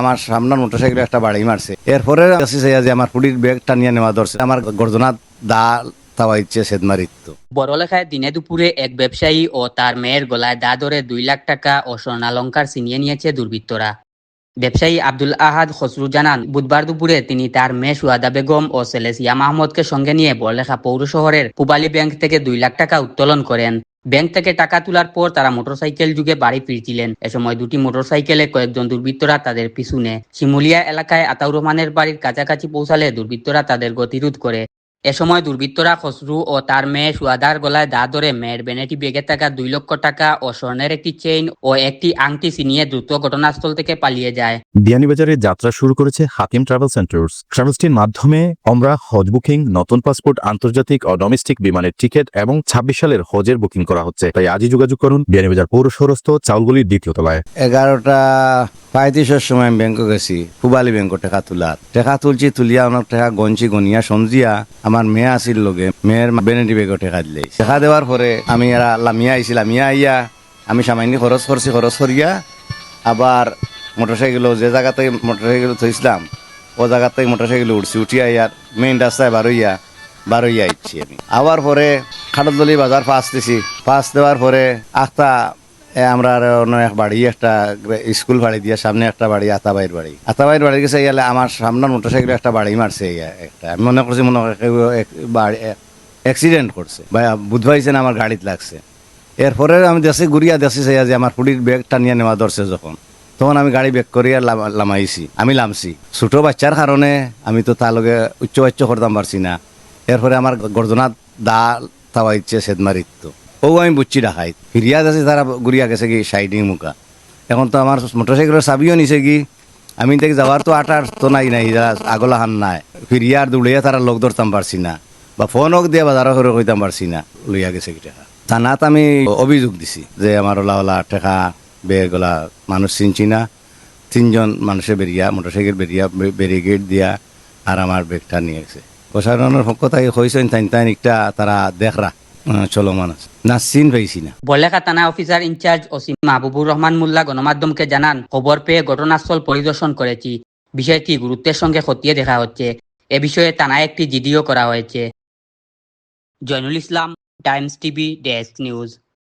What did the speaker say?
আমার সামনের মোটরসাইকেল একটা বাড়ি মারছে। এরপরে যে আমার পুলির ব্যাগটা নিয়ে নেওয়া ধরছে। আমার গর্জনাত দা তাওয়া বড়লেখায় দিনে দুপুরে এক ব্যবসায়ী ও তার মেয়ের গলায় দা ধরে দুই লাখ টাকা ও স্বর্ণালঙ্কার ছিনিয়ে নিয়েছে দুর্বৃত্তরা। ব্যবসায়ী আব্দুল আহাদ খসরু জানান, বুধবার দুপুরে তিনি তার মেয়ে সুয়াদা বেগম ও ছেলে সিয়াম আহমদকে সঙ্গে নিয়ে বড়লেখা পৌর শহরের পুবালী ব্যাংক থেকে দুই লাখ টাকা উত্তোলন করেন। ব্যাংক থেকে টাকা তোলার পর তারা মোটরসাইকেল যুগে বাড়ি ফিরছিলেন। এ সময় দুটি মোটরসাইকেলে কয়েকজন দুর্বৃত্তরা তাদের পিছু নেয়। শিমুলিয়া এলাকায় আতাউর রহমানের বাড়ির কাছাকাছি পৌঁছালে দুর্বৃত্তরা তাদের গতিরোধ করে। এ সময় দুর্বৃত্তরা খসরু ও তার মেয়ে সুয়াদার গলায় দা ধরে মেয়ের বেনেটি বেগে থাকা দুই লক্ষ টাকা ও স্বর্ণের একটি চেইন ও একটি আংটি ছিনিয়ে দ্রুত ঘটনাস্থল থেকে পালিয়ে যায়। বিয়ানীবাজারে যাত্রা শুরু করেছে হাকিম ট্রাভেল সেন্টার্স। ট্রাভেলসটির মাধ্যমে আমরা হজ বুকিং নতুন পাসপোর্ট আন্তর্জাতিক ও ডোমেস্টিক বিমানের টিকিট এবং ছাব্বিশ সালের হজের বুকিং করা হচ্ছে। তাই আজই যোগাযোগ করুন বিয়ানীবাজার পৌর শহরস্থ চাউলগুলির দ্বিতীয় তলায়। এগারোটা পঁয়ত্রিশের সময় আমি ব্যাংকে গেছি। পুবালি ব্যাংক টাকা তোলার টাকা তুলছি তুলিয়া অনেক টাকা গঞ্চি গনিয়া সমজিয়া আমার মেয়ে আসিল লগে, মেয়ের বেনেটি বেগো টাকা দিলে টাকা দেওয়ার পরে আমি এরা লামিয়া আইছি লামিয়া আইয়া আমি সামান্য খরচ করছি, খরচ করিয়া আবার মোটরসাইকেল যে জায়গাতে মোটরসাইকেল থইছিলাম, ও জায়গাতে মোটরসাইকেল উঠছি, উঠিয়া ইয়ার মেইন রাস্তায় বারইয়া বারইয়া আইছি আমি। আবার পরে খাটতলি বাজার পাস দিছি। পাস দেওয়ার পরে আখতা এ আমরা আর অন্য এক বাড়ি, একটা স্কুল বাড়ি দিয়ে সামনে একটা বাড়ি, আতাবাইয়ের বাড়ি। আতাবাইয়ের বাড়ি গেছে গেলে আমার সামনের মোটরসাইকেল একটা বাড়ি মারছে একটা। আমি মনে করছি মনে বাড়ি অ্যাক্সিডেন্ট করছে। বা বুধবাইছেন আমার গাড়িতে লাগছে। এরপরে আমি দেশে ঘুরিয়া দেশে চাইয়া যে আমার পুলির ব্যাগটা নিয়ে নেওয়া ধরছে যখন। তখন আমি গাড়ি বেক করিয়া লাম- লামাইছি, আমি লামছি। ছোটো বাচ্চার কারণে আমি তো তার লগে উচ্চ বাচ্চ করতাম পারছি না। এরপরে আমার গর্জনাত দা তাওয়া ইচ্ছে সেদ মারিত ও আমি বুঝছি ডাকাই ফিরিয়া আছে তারা ঘুরিয়া গেছে কি সাইডিং মুখা এখন তো আমার মোটরসাইকেলের চাবিও নিছে কি। আমি দেখি যাওয়ার তো আটার তো নাই নাই আগলা হান নাই। ফিরিয়া আর দৌড়িয়া তারা লোক ধরতাম পারছি না। বা ফোন হোক দিয়ে বাজারও করে কইতাম পারছি না। লইয়া গেছে কি টাকা থানাত আমি অভিযোগ দিছি যে আমার ওলা ওলা টাকা বেগলা মানুষ চিনছি না। তিনজন মানুষের বেরিয়া মোটরসাইকেল বেরিয়া ব্যারিকেড দিয়া আর আমার বেগটা নিয়ে গেছে। প্রশাসনের পক্ষ থেকে হয়েছেন তাই তাই একটা তারা দেখরা চলমান আছে। না চিন পাইছি থানা অফিসার ইনচার্জ ওসিম মাহবুবুর রহমান মোল্লা গণমাধ্যমকে জানান, খবর পেয়ে ঘটনাস্থল পরিদর্শন করেছি। বিষয়টি গুরুত্বের সঙ্গে খতিয়ে দেখা হচ্ছে। এ বিষয়ে থানায় একটি জিডিও করা হয়েছে। Joynul Islam, Times TV, desk news.